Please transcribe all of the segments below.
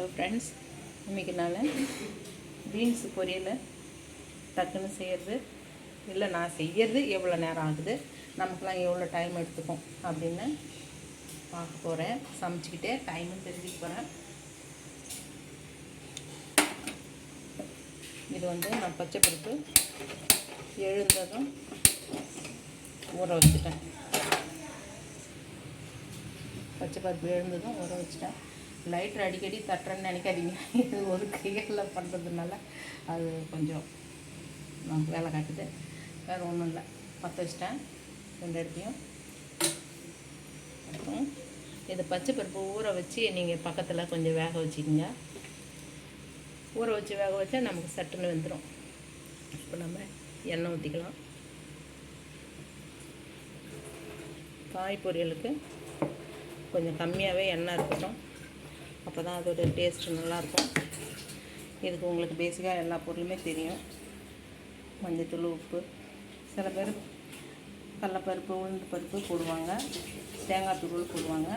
Hello friends இன்றைக்கி நான் beans பொரியலை. டக்குன்னு செய்கிறது இல்லை நான் செய்கிறது எவ்வளோ நேரம் ஆகுது நமக்குலாம் எவ்வளோ டைம் எடுத்துக்கும் அப்படின்னு பார்க்க போகிறேன் சமைச்சிக்கிட்டே டைமும் தெரிஞ்சுக்க போகிறேன் இது வந்து நான் பச்சை பருப்பு எழுந்ததும் ஊற வச்சுட்டேன். பச்சை பருப்பு எழுந்ததும் ஊற வச்சுட்டேன். லைட்டர் அடிக்கடி தட்டுறேன்னு நினைக்காதீங்க. இது ஒரு கையில் பண்ணுறதுனால அது கொஞ்சம் நமக்கு வேலை காட்டுது. வேறு ஒன்றும் இல்லை. பற்ற வச்சிட்டேன். ரெண்டு இடத்தையும் அப்புறம் இது பச்சை பருப்பு ஊற வச்சு நீங்கள் பக்கத்தில் கொஞ்சம் வேக வச்சுக்கிங்க. ஊற வச்சு வேக வச்சா நமக்கு சட்டுன்னு வந்துடும் இப்போ நம்ம எண்ணெய் ஊற்றிக்கலாம் காய் பொரியலுக்கு கொஞ்சம் கம்மியாகவே எண்ணெய் இருக்கட்டும். அப்போ தான் அதோட டேஸ்ட்டு நல்லாயிருக்கும். இதுக்கு உங்களுக்கு பேசிக்காக எல்லா பொருளுமே தெரியும். மஞ்சத்தூள் உப்பு. சில பேர் கடலப்பருப்பு உளுந்து பருப்பு போடுவாங்க. தேங்காய் தூள் போடுவாங்க.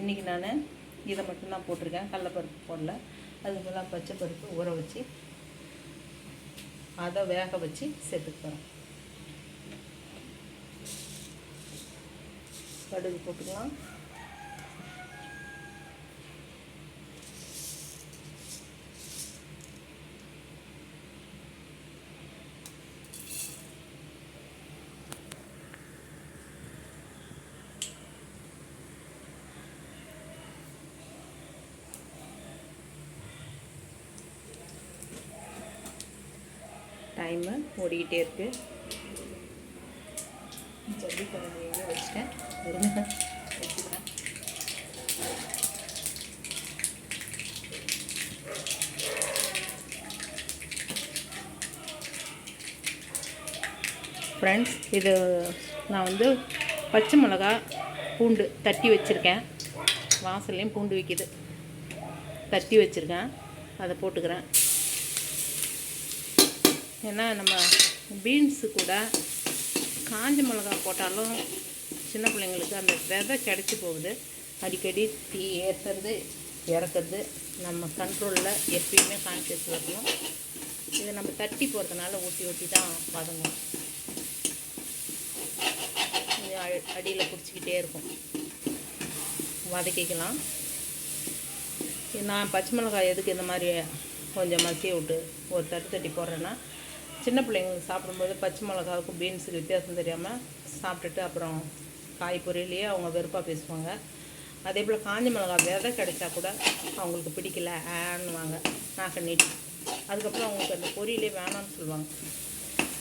இன்றைக்கி நான் இதை மட்டும்தான் போட்டிருக்கேன். கடலப்பருப்பு போடல. அதுக்கு பதிலாக பச்சை பருப்பு ஊற வச்சு அதை வேக வச்சு சேர்த்துக்கிறோம் கடுகு போட்டுக்கலாம். டைமு ஓடிக்கிட்டே இருக்குது ஜல்லி குழந்தைய வச்சுட்டேன். வச்சுக்கிறேன். ஃப்ரெண்ட்ஸ் இது நான் வந்து பச்சை மிளகா பூண்டு தட்டி வச்சுருக்கேன். வாசல்லையும் பூண்டு விற்கிது தட்டி வச்சுருக்கேன். அதை போட்டுக்கிறேன். ஏன்னா நம்ம பீன்ஸு கூட காஞ்ச மிளகா போட்டாலும் சின்ன பிள்ளைங்களுக்கு அந்த விதை கிடச்சி போகுது. அடிக்கடி தீ ஏற்றுறது இறக்குறது நம்ம கண்ட்ரோலில் எப்பயுமே கான்சியஸ் வரணும் இதை நம்ம தட்டி போகிறதுனால ஊட்டி ஊட்டி தான் பதங்கும் அ- அடியில் பிடிச்சிக்கிட்டே இருக்கும். வதக்கிக்கலாம். நான் பச்சை மிளகாய் எதுக்கு இந்த மாதிரி கொஞ்சம் மசிய விட்டு ஒரு தட்டு தட்டி போடுறேன்னா சின்ன பிள்ளைங்களுக்கு சாப்பிடும்போது பச்சை மிளகாவுக்கும் பீன்ஸுக்கு வித்தியாசம் தெரியாமல் சாப்பிட்டுட்டு அப்புறம் காய் பொரியலையே அவங்க வெறுப்பாக பேசுவாங்க. அதே போல் காஞ்ச மிளகா விதை கிடைச்சா கூட அவங்களுக்கு பிடிக்கல ஆன்னுவாங்க நாக்க நீட்டி. அதுக்கப்புறம் அவங்களுக்கு அந்த பொரியலே வேணாம்னு சொல்லுவாங்க.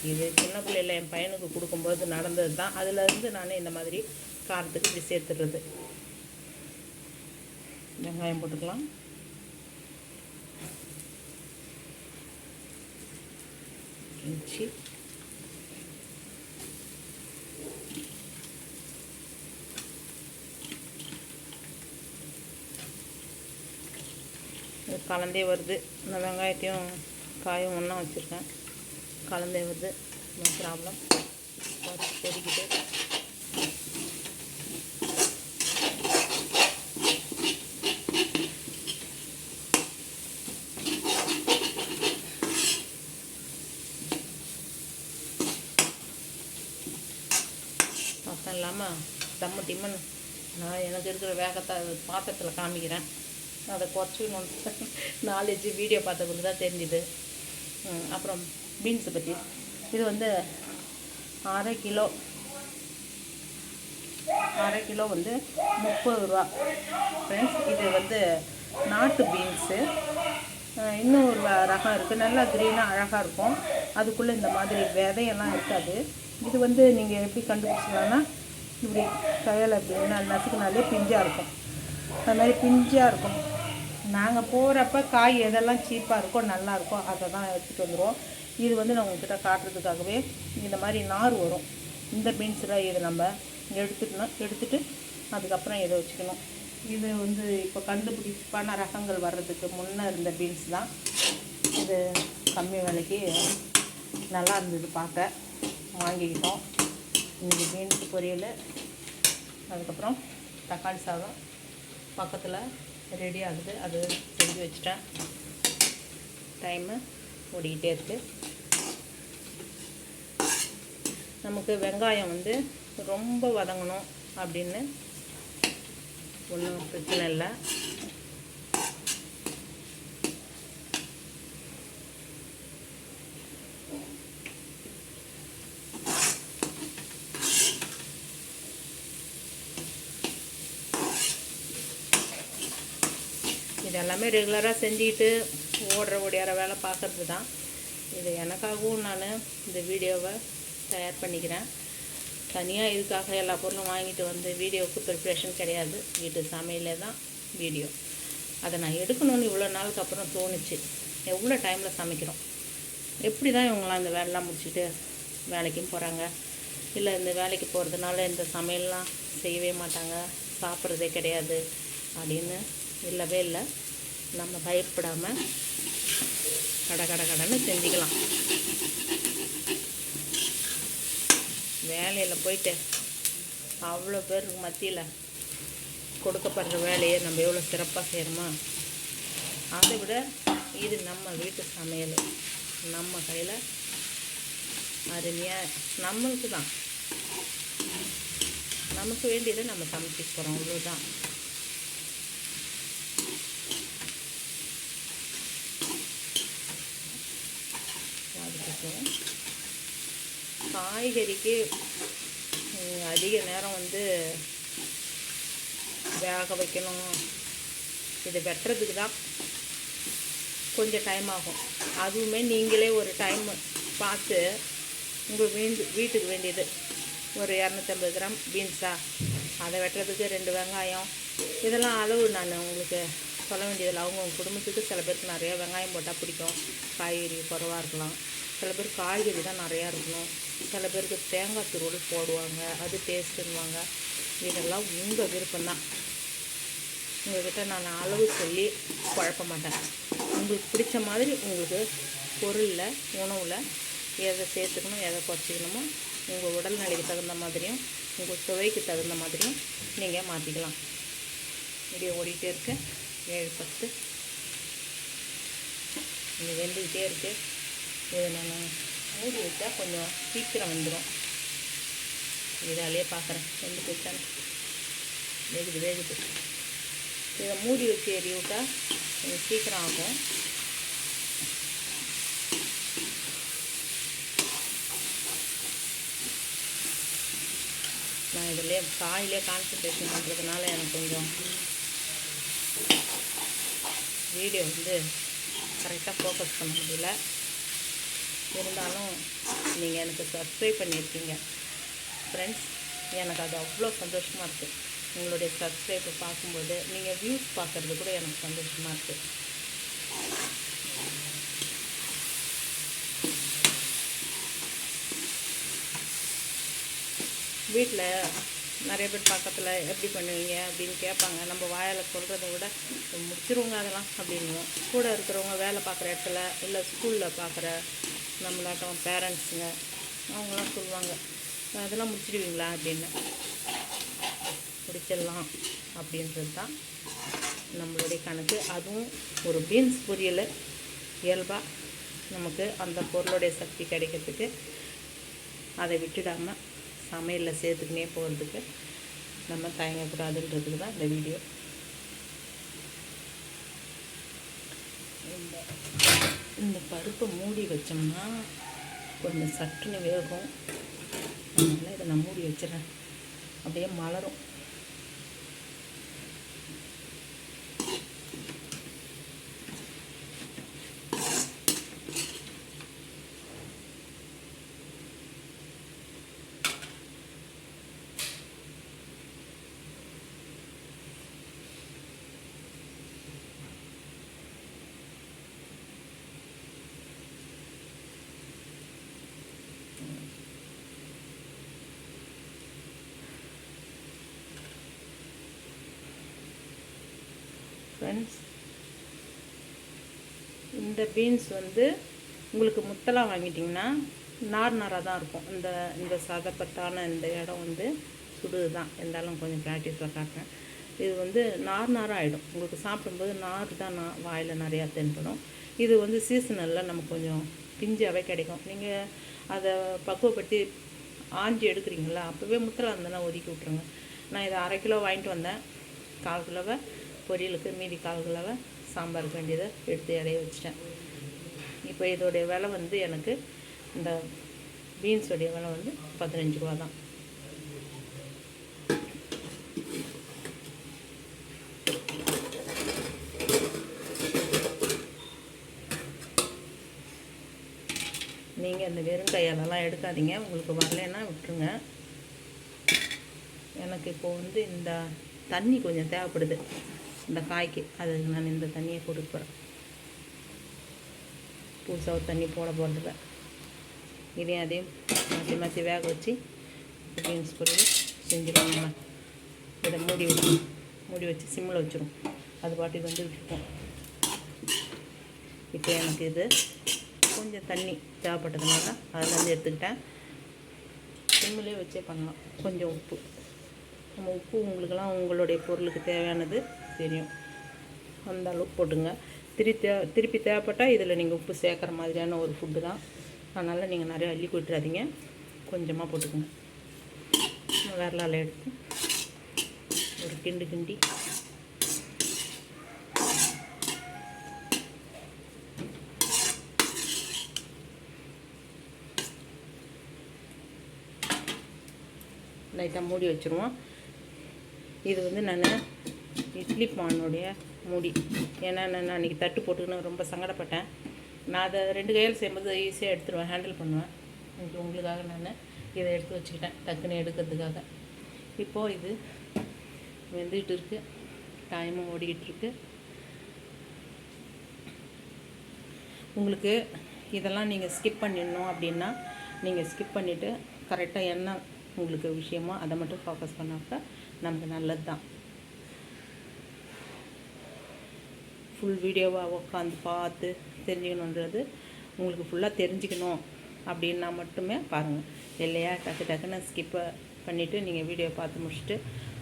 இது சின்ன பிள்ளையில் என் பையனுக்கு கொடுக்கும்போது நடந்தது தான் அதுலேருந்து நான் இந்த மாதிரி காரத்துக்கு இப்படி சேர்த்துடுறது. வெங்காயம் போட்டுக்கலாம். இஞ்சி கலந்தே வருது. இந்த வெங்காயத்தையும் காயும் ஒன்றா வச்சுருக்கேன். கலந்தே வருது. நோ ப்ராப்ளம் கொதிக்கிட்டு டிமன் நான் எனக்கு இருக்கிற வேகத்தை பாத்திரத்தில் காமிக்கிறேன். அதை குறைச்சி நாலேஜ் வீடியோ பார்த்த தான் தெரிஞ்சுது. அப்புறம் பீன்ஸை பற்றி இது வந்து அரை கிலோ அரை கிலோ வந்து முப்பது ரூபா. ஃப்ரெண்ட்ஸ் இது வந்து நாட்டு பீன்ஸு இன்னும் ஒரு ரகம் இருக்குது நல்லா க்ரீனாக அழகாக இருக்கும். அதுக்குள்ளே இந்த மாதிரி விதையெல்லாம் இருக்காது. இது வந்து நீங்கள் எப்படி கண்டுபிடிச்சிக்கலாம்னா இப்படி கையில் அப்படி ந- நசுக்குனாலே பிஞ்சாக இருக்கும். அது மாதிரி பிஞ்சாக இருக்கும். நாங்கள் போகிறப்ப காய் எதெல்லாம் சீப்பாக இருக்கோ நல்லாயிருக்கோ அதை தான் எடுத்துகிட்டு வந்துடுவோம் இது வந்து நான் உங்ககிட்ட காட்டுறதுக்காகவே இந்த மாதிரி நார் வரும். இந்த பீன்ஸில் இது நம்ம எடுத்துக்கணும். எடுத்துகிட்டு அதுக்கப்புறம் இதை வச்சுக்கணும். இது வந்து இப்போ கண்டுபிடிப்பான ரகங்கள் வர்றதுக்கு முன்னே இருந்த பீன்ஸ் தான். இது கம்மி விலைக்கு நல்லா இருந்தது பார்க்க. வாங்கிக்கிட்டோம். இன்றைக்கி பீன்ஸ் பொரியல் அதுக்கப்புறம் தக்காளி சாதம் பக்கத்தில் ரெடி ஆகுது. அது செஞ்சு வச்சுட்டேன். டைமு ஓடிக்கிட்டே இருக்குது நமக்கு வெங்காயம் வந்து ரொம்ப வதங்கணும் அப்படின்னு ஒன்றும் பிரச்சனை இல்லை. இது எல்லாமே ரெகுலராக செஞ்சுக்கிட்டு ஓடுற ஓடியார வேலை பார்க்குறது தான் இது எனக்காகவும் நான் இந்த வீடியோவை தயார் பண்ணிக்கிறேன். தனியாக இதுக்காக எல்லா பொருளும் வாங்கிட்டு வந்து வீடியோவுக்கு ப்ரிப்ரேஷன் கிடையாது. வீட்டு சமையலே தான் வீடியோ. அதை நான் எடுக்கணும்னு இவ்வளோ நாளுக்கு அப்புறம் தோணுச்சு. எவ்வளோ டைமில் சமைக்கிறோம்? எப்படி தான் இவங்களாம் இந்த வேலைலாம் முடிச்சுட்டு வேலைக்கும் போகிறாங்க இல்லை இந்த வேலைக்கு போகிறதுனால இந்த சமையல்லாம் செய்யவே மாட்டாங்க. சாப்பிட்றதே கிடையாது அப்படின்னு இல்லவே இல்லை. நம்ம பயப்படாமல் கட கட கடன்னு செஞ்சுக்கலாம். வேலையில் போயிட்டு அவ்வளோ பேருக்கு மத்தியில் கொடுக்கப்படுற வேலையை நம்ம எவ்வளோ சிறப்பாக செய்கிறோமா அதை விட இது நம்ம வீட்டு சமையல். நம்ம கையில் அருமையாக நம்மளுக்கு தான் நமக்கு வேண்டியதை நம்ம சமைச்சிக்க போகிறோம் அவ்வளோதான் அதுக்கப்புறம் காய்கறிக்கு அதிக நேரம் வந்து வேக வைக்கணும். இது வெட்டுறதுக்கு தான் கொஞ்சம் டைம் ஆகும். அதுவுமே நீங்களே ஒரு டைம் பார்த்து உங்கள் வீண்டு வீட்டுக்கு வேண்டியது. ஒரு இரநூத்தம்பது கிராம் பீன்ஸா அதை வெட்டுறதுக்கு ரெண்டு வெங்காயம். இதெல்லாம் அளவு நான் உங்களுக்கு சொல்ல வேண்டியதில்லை. அவங்க குடும்பத்துக்கு சில பேருக்கு நிறைய வெங்காயம் போட்டால் பிடிக்கும். காய்கறி குறவாக இருக்கலாம். சில பேர் காய்கறி தான் நிறையா இருக்கணும். சில பேருக்கு தேங்காய் துருவல் போடுவாங்க அது டேஸ்ட்டுன்னுவாங்க இதெல்லாம் உங்கள் விருப்பம்தான். உங்கள்கிட்ட நான் அளவு சொல்லி குழப்ப மாட்டேன். உங்களுக்கு பிடிச்ச மாதிரி உங்களுக்கு பொருளில் உணவில் எதை சேர்த்துக்கணும் எதை குறைச்சிக்கணுமோ உங்கள் உடல்நிலைக்கு தகுந்த மாதிரியும் உங்கள் சுவைக்கு தகுந்த மாதிரியும் நீங்கள் மாற்றிக்கலாம் வீடியோ ஓடிக்கிட்டே இருக்கு. ஏழு பத்து. இங்கே வெந்துக்கிட்டே இருக்குது இதை நான் மூடி வச்சா கொஞ்சம் சீக்கிரம் வந்துடும் இதாலேயே பார்க்குறேன் ரெண்டு போச்சான்னு. வேகுது வேகுது. இதை மூடி வச்சு எறி விட்டா கொஞ்சம் சீக்கிரம் ஆகும். நான் இதிலே காயிலே கான்சன்ட்ரேஷன் பண்ணுறதுனால எனக்கு கொஞ்சம் வீடியோ வந்து கரெக்டாக ஃபோக்கஸ் பண்ண முடியல. இருந்தாலும் நீங்கள் எனக்கு சப்ஸ்கிரைப் பண்ணியிருக்கீங்க. ஃப்ரெண்ட்ஸ் எனக்கு அது அவ்வளோ சந்தோஷமாக இருக்குது உங்களுடைய சப்ஸ்கிரைப்பை பார்க்கும்போது நீங்கள் வியூஸ் பார்க்குறது கூட எனக்கு சந்தோஷமாக இருக்குது வீட்டில் நிறைய பேர் பக்கத்தில் எப்படி பண்ணுவீங்க அப்படின்னு கேட்பாங்க. நம்ம வாயால் சொல்கிறத விட முடிச்சிருவோங்க அதெல்லாம் அப்படின்னு. கூட இருக்கிறவங்க வேலை பார்க்குற இடத்துல இல்லை ஸ்கூலில் பார்க்குற நம்மளாட்டம் பேரண்ட்ஸுங்க அவங்களாம் சொல்லுவாங்க அதெல்லாம் முடிச்சிடுவீங்களா? அப்படின்னு. முடிச்சிடலாம் அப்படின்றது தான் நம்மளுடைய கணக்கு. அதுவும் ஒரு பீன்ஸ் பொரியல் இயல்பாக நமக்கு அந்த பொருளுடைய சக்தி கிடைக்கிறதுக்கு அதை விட்டுடாமல் சமையலில் சேர்த்துக்கினே போகிறதுக்கு நம்ம தயங்கக்கூடாதுன்றதுக்கு தான் இந்த வீடியோ இந்த இந்த பருப்பை மூடி வச்சோம்னா கொஞ்சம் சட்டுன்னு வேகும். அதனால் இதை நான் மூடி வச்சிடறேன். அப்படியே மலரும். ஃப்ரெண்ட்ஸ் இந்த பீன்ஸ் வந்து உங்களுக்கு முத்தலாக வாங்கிட்டிங்கன்னா நார் நாராக தான் இருக்கும். இந்த இந்த சதப்பத்தான இந்த இடம் வந்து சுடுது தான். இருந்தாலும் கொஞ்சம் ப்ராக்டிஸில் காட்டுறேன் இது வந்து நார் நாராக ஆகிடும் உங்களுக்கு சாப்பிடும்போது நார் தான் நான் வாயில் நிறையா தென்படும். இது வந்து சீசனலில் நமக்கு கொஞ்சம் பிஞ்சாகவே கிடைக்கும். நீங்கள் அதை பக்குவப்படுத்தி ஆஞ்சி எடுக்கிறீங்களா? அப்போவே முத்தலாக இருந்ததுன்னா ஒதுக்கி விட்ருங்க நான் இதை அரை கிலோ வாங்கிட்டு வந்தேன். கால் கிலோவை. பொரியலுக்கு மீதி கால் கிலோவை சாம்பாருக்கு வேண்டியதை எடுத்து இடைய வச்சிட்டேன். இப்போ இதோடைய விலை வந்து எனக்கு இந்த பீன்ஸோடைய விலை வந்து பதினஞ்சு ரூபா தான். நீங்கள் இந்த வெறும் கையாலலாம் எடுக்காதீங்க. உங்களுக்கு வரலைன்னா விட்டுருங்க. எனக்கு இப்போது வந்து இந்த தண்ணி கொஞ்சம் தேவைப்படுது. இந்த காய்க்கு அதுக்கு நான் இந்த தண்ணியை கொடுக்க போகிறேன் புதுசாக ஒரு தண்ணி போட போகிறதில்ல இதையும் அதையும் மாற்றி மாற்றி வேக வச்சு பீன்ஸ் பொரியல் செஞ்சிடலாம் நம்ம. இதை மூடி வச்சு மூடி வச்சு சிம்மில் வச்சுரும் அது பாட்டுக்கு வந்து விட்டுருப்போம் இப்போ எனக்கு இது கொஞ்சம் தண்ணி தேவைப்பட்டதுனால அதுலேருந்து எடுத்துக்கிட்டேன். சிம்மிலே வச்சே பண்ணலாம். கொஞ்சம் உப்பு. நம்ம உப்பு உங்களுக்கெல்லாம் உங்களுடைய பொருளுக்கு தேவையானது. தெரியும். அந்த அளவுக்கு போட்டுங்க. திருப்பி தே திருப்பி தேவைப்பட்டால் இதில் நீங்கள் உப்பு சேர்க்குற மாதிரியான ஒரு ஃபுட்டு தான். அதனால் நீங்கள் நிறையா அள்ளி கொட்டுறாதீங்க கொஞ்சமாக போட்டுக்கோங்க. விரலால் எடுத்து ஒரு கிண்டு கிண்டி. லைட்டாக மூடி வச்சுருவோம். இது வந்து நான் இட்லி பானுடைய மூடி. ஏன்னா நான் அன்றைக்கி தட்டு போட்டுக்கின்னு ரொம்ப சங்கடப்பட்டேன். நான் அதை ரெண்டு கையில் செய்யும்போது ஈஸியாக எடுத்துருவேன் ஹேண்டில் பண்ணுவேன். இது உங்களுக்காக நான் இதை எடுத்து வச்சுக்கிட்டேன் டக்குன்னு எடுக்கிறதுக்காக. இப்போது இது வெந்துக்கிட்டு இருக்கு. டைமும் ஓடிக்கிட்டுருக்கு உங்களுக்கு இதெல்லாம் நீங்கள் ஸ்கிப் பண்ணிடணும் அப்படின்னா நீங்கள் ஸ்கிப் பண்ணிவிட்டு கரெக்டாக என்ன உங்களுக்கு விஷயமோ அதை மட்டும் ஃபோக்கஸ் பண்ணாக்கா நமக்கு நல்லது தான் ஃபுல் வீடியோவாக உட்காந்து பார்த்து தெரிஞ்சுக்கணுன்றது உங்களுக்கு ஃபுல்லாக தெரிஞ்சுக்கணும் அப்படின்னா மட்டுமே பாருங்கள் இல்லையா? டக்கு டக்குன்னு ஸ்கிப்பை பண்ணிவிட்டு நீங்கள் வீடியோ பார்த்து முடிச்சுட்டு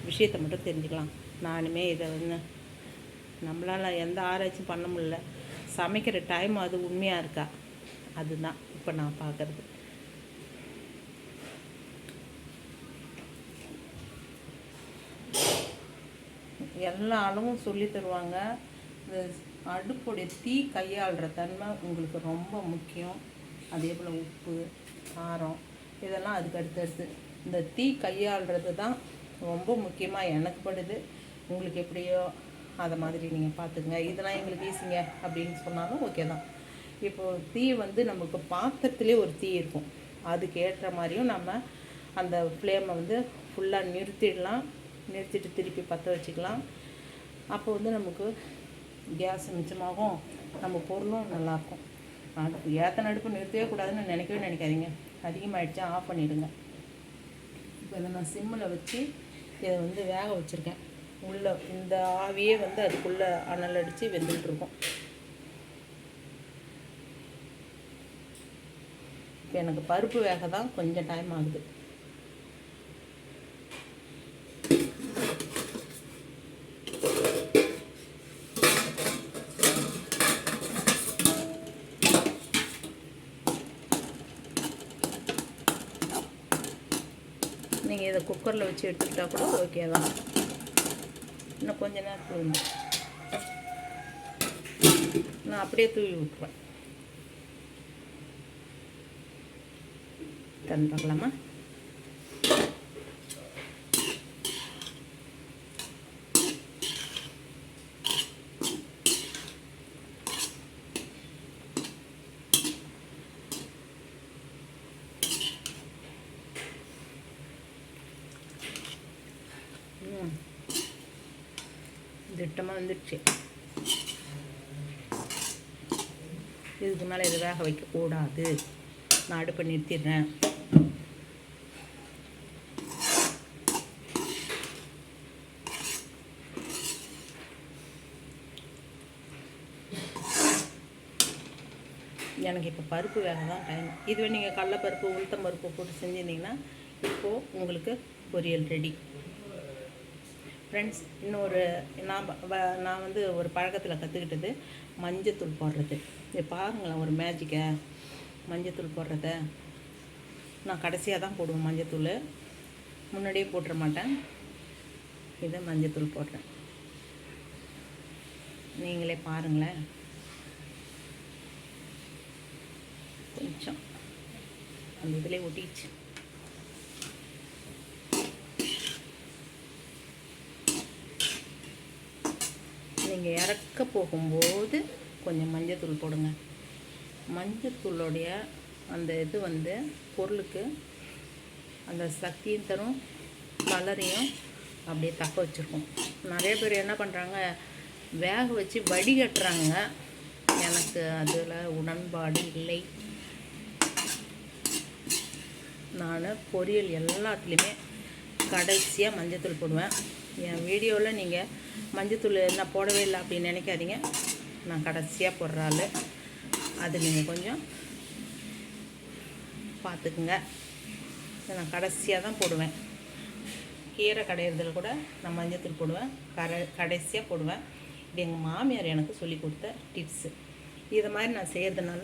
விஷயத்தை மட்டும் தெரிஞ்சுக்கலாம். நானுமே இதை வந்து நம்மளால் எந்த ஆராய்ச்சியும் பண்ண முடியல. சமைக்கிற டைம் அது உண்மையாக இருக்கா? அதுதான் இப்போ நான் பார்க்குறது. எல்லா அளவும் சொல்லி தருவாங்க. இந்த அடுப்புடைய தீ கையாளுற தன்மை உங்களுக்கு ரொம்ப முக்கியம். அதே போல் உப்பு காரம் இதெல்லாம் அதுக்கு அடுத்தடுத்து. இந்த தீ கையாளுறது தான் ரொம்ப முக்கியமாக எனக்கு படுது. உங்களுக்கு எப்படியோ அதை மாதிரி நீங்கள் பார்த்துக்குங்க. இதெல்லாம் எங்களுக்கு ஈஸிங்க அப்படின்னு சொன்னாலும் ஓகே தான். இப்போது தீ வந்து நமக்கு பாத்திரத்துலேயே ஒரு தீ இருக்கும். அதுக்கு ஏற்ற மாதிரியும் நம்ம அந்த ஃப்ளேமை வந்து ஃபுல்லாக நிறுத்திடலாம். நிறுத்திட்டு திருப்பி பற்ற வச்சுக்கலாம். அப்போ வந்து நமக்கு கேஸ் மிச்சமாகும். நம்ம பொருளும் நல்லாயிருக்கும் அடுப்பு ஏற்ற அடுப்பு நிறுத்தவே கூடாதுன்னு நினைக்கவே நினைக்காதீங்க. அதிகமாகிடுச்சா ஆஃப் பண்ணிவிடுங்க இப்போ இதை நான் சிம்மில் வச்சு இதை வந்து வேக வச்சுருக்கேன். உள்ளே இந்த ஆவியே வந்து அதுக்குள்ளே அனல் அடித்து வெந்துக்கிட்டு இப்போ எனக்கு பருப்பு வேக தான் கொஞ்சம் டைம் ஆகுது. நீங்கள் இதை குக்கரில் வச்சு எடுத்துக்கிட்டால் கூட ஓகே தான். இன்னும் கொஞ்ச நேரத்தில் வந்து நான் அப்படியே தூவி விட்டுருவேன் தந்து பார்க்கலாமா? திட்டமாக வந்துடுச்சு இதுக்கு மேலே இது வேக வைக்கக்கூடாது நான் அடுப்பை நிறுத்திடுறேன். எனக்கு இப்போ பருப்பு வேக தான் டைம் இதுவே நீங்கள் கடலப்பருப்பு உளுத்தம் பருப்பு போட்டு செஞ்சிருந்தீங்கன்னா இப்போது உங்களுக்கு பொரியல் ரெடி ஃப்ரெண்ட்ஸ் இன்னொரு நான் வ- நான் வந்து ஒரு பழக்கத்தில் கற்றுக்கிட்டது மஞ்சத்தூள் போடுறது. இது பாருங்களேன் ஒரு மேஜிக்கை மஞ்சத்தூள் போடுறத. நான் கடைசியாக தான் போடுவேன் மஞ்சத்தூள். முன்னாடியே போட்டுற மாட்டேன். இதை மஞ்சத்தூள் போடுறேன். நீங்களே பாருங்களேன். கொஞ்சம். அந்த இதிலே ஒட்டிச்சு நீங்கள் இறக்க போகும்போது கொஞ்சம் மஞ்சத்தூள் போடுங்க. மஞ்சத்தூளுடைய அந்த இது வந்து பொருளுக்கு அந்த சக்தியும் தரும் கலரையும் அப்படியே தக்க வச்சுருக்கும். நிறைய பேர் என்ன பண்ணுறாங்க வேக வச்சு வடிகட்டுறாங்க எனக்கு அதில் உடன்பாடு இல்லை. நான் பொரியல் எல்லாத்துலேயுமே கடைசியாக மஞ்சத்தூள் போடுவேன். என் வீடியோவில் நீங்கள் மஞ்சத்தூள் நான் போடவே இல்லை அப்படின்னு நினைக்காதீங்க. நான் கடைசியாக போடுற ஆள். அது நீங்கள் கொஞ்சம் பார்த்துக்குங்க. நான் கடைசியாக தான் போடுவேன். கீரை கடையிறதுல கூட நான் மஞ்சத்தூள் போடுவேன். கரை கடைசியாக போடுவேன். இது எங்கள் மாமியார் எனக்கு சொல்லி கொடுத்த டிப்ஸு இதை மாதிரி நான் செய்கிறதுனால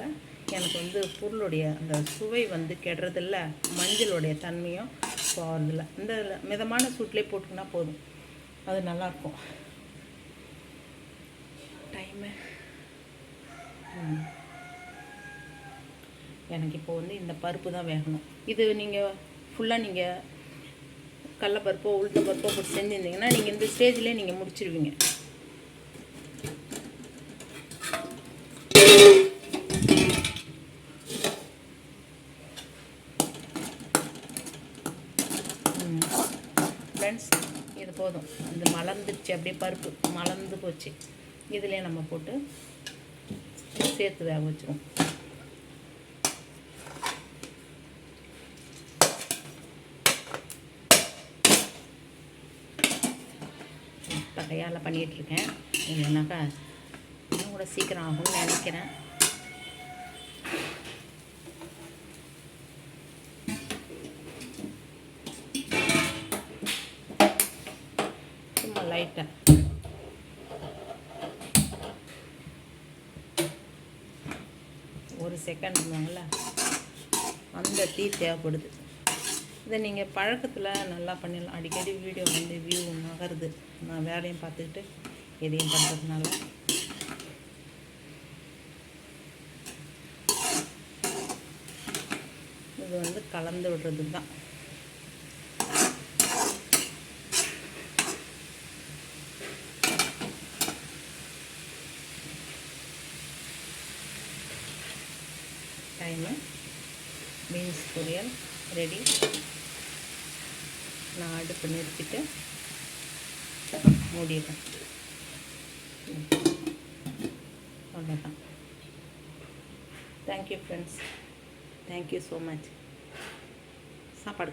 எனக்கு வந்து பொருளுடைய அந்த சுவை வந்து கெடுறதில்ல. மஞ்சளுடைய தன்மையும் போகிறதில்ல இந்த மிதமான சூட்லேயே போட்டுக்கினா போதும். அது நல்லாயிருக்கும் டைமு எனக்கு இப்போ வந்து இந்த பருப்பு தான் வேகணும். இது நீங்கள் ஃபுல்லாக நீங்கள் கடலப்பருப்போ உளுத்த பருப்போ போட்டு செஞ்சுருந்தீங்கன்னா நீங்கள் இந்த ஸ்டேஜ்லேயே நீங்கள் முடிச்சிருவீங்க ஃப்ரெண்ட்ஸ் இது போதும் இது அப்படியே பருப்பு மலர்ந்து போச்சு. இதிலே நம்ம போட்டு சேர்த்து வேக வச்சிருவோம். இப்போ கையால் பண்ணிகிட்ருக்கேன் இல்லைனாக்கா இன்னும் கூட சீக்கிரம் ஆகும்னு நினைக்கிறேன். செகண்ட் அந்த டீ தேவைப்படுது. இதை நீங்கள் பழக்கத்தில் நல்லா பண்ணிடலாம். அடிக்கடி வீடியோ வந்து வியூ நகருது. நான் வேலையும் பார்த்துக்கிட்டு எதையும் பண்ணுறதுனால இது வந்து கலந்து விடுறது தான் டைமு பீன்ஸ் பொரியல் ரெடி நான் அடுப்பு நிறுத்திட்டு மூடிடுறேன். அவ்வளோதான் thank you friends thank you so much சாப்பாடு